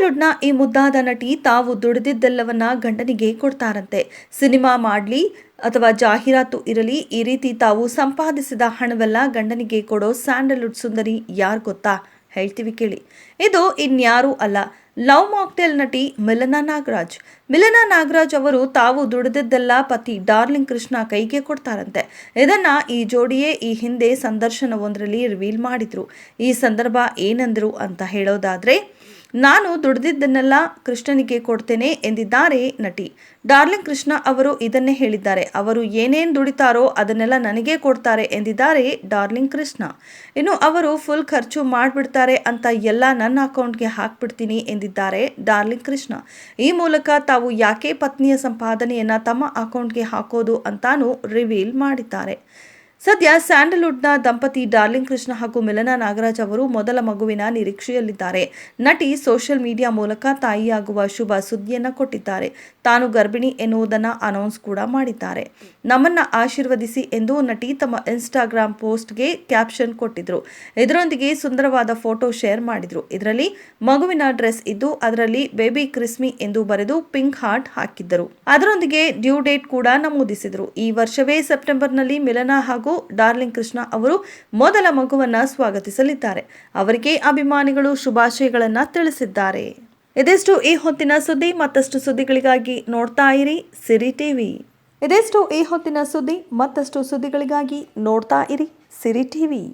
ಸ್ಯಾಂಡಲ್ವುಡ್ನ ಈ ಮುದ್ದಾದ ನಟಿ ತಾವು ದುಡಿದಿದ್ದೆಲ್ಲವನ್ನ ಗಂಡನಿಗೆ ಕೊಡ್ತಾರಂತೆ. ಸಿನಿಮಾ ಮಾಡಲಿ ಅಥವಾ ಜಾಹೀರಾತು ಇರಲಿ, ಈ ರೀತಿ ತಾವು ಸಂಪಾದಿಸಿದ ಹಣವೆಲ್ಲ ಗಂಡನಿಗೆ ಕೊಡೋ ಸ್ಯಾಂಡಲ್ವುಡ್ ಸುಂದರಿ ಯಾರು ಗೊತ್ತಾ? ಹೇಳ್ತೀವಿ ಕೇಳಿ. ಇದು ಇನ್ಯಾರೂ ಅಲ್ಲ, ಲವ್ ಮಾಕ್ಟೇಲ್ ನಟಿ ಮಿಲನಾ ನಾಗರಾಜ್. ಮಿಲನಾ ನಾಗರಾಜ್ ಅವರು ತಾವು ದುಡಿದಿದ್ದೆಲ್ಲ ಪತಿ ಡಾರ್ಲಿಂಗ್ ಕೃಷ್ಣ ಕೈಗೆ ಕೊಡ್ತಾರಂತೆ. ಇದನ್ನ ಈ ಜೋಡಿಯೇ ಈ ಹಿಂದೆ ಸಂದರ್ಶನವೊಂದರಲ್ಲಿ ರಿವೀಲ್ ಮಾಡಿದ್ರು. ಈ ಸಂದರ್ಭ ಏನಂದ್ರು ಅಂತ ಹೇಳೋದಾದ್ರೆ ನಾನು ದುಡಿದಿದ್ದನ್ನೆಲ್ಲ ಕೃಷ್ಣನಿಗೆ ಕೊಡ್ತೇನೆ ಎಂದಿದ್ದಾರೆ ನಟಿ. ಡಾರ್ಲಿಂಗ್ ಕೃಷ್ಣ ಅವರು ಇದನ್ನೇ ಹೇಳಿದ್ದಾರೆ. ಅವರು ಏನೇನು ದುಡಿತಾರೋ ಅದನ್ನೆಲ್ಲ ನನಗೆ ಕೊಡ್ತಾರೆ ಎಂದಿದ್ದಾರೆ ಡಾರ್ಲಿಂಗ್ ಕೃಷ್ಣ. ಇನ್ನು ಅವರು ಫುಲ್ ಖರ್ಚು ಮಾಡಿಬಿಡ್ತಾರೆ ಅಂತ ಎಲ್ಲ ನನ್ನ ಅಕೌಂಟ್ಗೆ ಹಾಕ್ಬಿಡ್ತೀನಿ ಎಂದಿದ್ದಾರೆ ಡಾರ್ಲಿಂಗ್ ಕೃಷ್ಣ. ಈ ಮೂಲಕ ತಾವು ಯಾಕೆ ಪತ್ನಿಯ ಸಂಪಾದನೆಯನ್ನು ತಮ್ಮ ಅಕೌಂಟ್ಗೆ ಹಾಕೋದು ಅಂತಾನೂ ರಿವೀಲ್ ಮಾಡಿದ್ದಾರೆ. ಸದ್ಯ ಸ್ಯಾಂಡಲ್ವುಡ್ನ ದಂಪತಿ ಡಾರ್ಲಿಂಗ್ ಕೃಷ್ಣ ಹಾಗೂ ಮಿಲನಾ ನಾಗರಾಜ್ ಅವರು ಮೊದಲ ಮಗುವಿನ ನಿರೀಕ್ಷೆಯಲ್ಲಿದ್ದಾರೆ. ನಟಿ ಸೋಷಿಯಲ್ ಮೀಡಿಯಾ ಮೂಲಕ ತಾಯಿಯಾಗುವ ಶುಭ ಸುದ್ದಿಯನ್ನು ಕೊಟ್ಟಿದ್ದಾರೆ. ತಾನು ಗರ್ಭಿಣಿ ಎನ್ನುವುದನ್ನು ಅನೌನ್ಸ್ ಕೂಡ ಮಾಡಿದ್ದಾರೆ. ನಮ್ಮನ್ನ ಆಶೀರ್ವದಿಸಿ ಎಂದು ನಟಿ ತಮ್ಮ ಇನ್ಸ್ಟಾಗ್ರಾಮ್ ಪೋಸ್ಟ್ಗೆ ಕ್ಯಾಪ್ಷನ್ ಕೊಟ್ಟಿದ್ರು. ಇದರೊಂದಿಗೆ ಸುಂದರವಾದ ಫೋಟೋ ಶೇರ್ ಮಾಡಿದ್ರು. ಇದರಲ್ಲಿ, ಮಗುವಿನ ಡ್ರೆಸ್ ಇದ್ದು ಅದರಲ್ಲಿ ಬೇಬಿ ಕ್ರಿಸ್ಮಿ ಎಂದು ಬರೆದು ಪಿಂಕ್ ಹಾರ್ಟ್ ಹಾಕಿದ್ದರು. ಅದರೊಂದಿಗೆ ಡ್ಯೂ ಡೇಟ್ ಕೂಡ ನಮೂದಿಸಿದರು. ಈ ವರ್ಷವೇ ಸೆಪ್ಟೆಂಬರ್ನಲ್ಲಿ ಮಿಲನಾ ಹಾಗೂ ಡಾರ್ಲಿಂಗ್ ಕೃಷ್ಣ ಅವರು ಮೊದಲ ಮಗುವನ್ನ ಸ್ವಾಗತಿಸಲಿದ್ದಾರೆ. ಅವರಿಗೆ ಅಭಿಮಾನಿಗಳು ಶುಭಾಶಯಗಳನ್ನ ತಿಳಿಸಿದ್ದಾರೆ. ಇದಿಷ್ಟು ಈ ಹೊತ್ತಿನ ಸುದ್ದಿ. ಮತ್ತಷ್ಟು ಸುದ್ದಿಗಳಿಗಾಗಿ ನೋಡ್ತಾ ಇರಿ ಸಿರಿ ಟಿವಿ. ಇದಿಷ್ಟು ಈ ಹೊತ್ತಿನ ಸುದ್ದಿ. ಮತ್ತಷ್ಟು ಸುದ್ದಿಗಳಿಗಾಗಿ ನೋಡ್ತಾ ಇರಿ ಸಿರಿ ಟಿವಿ.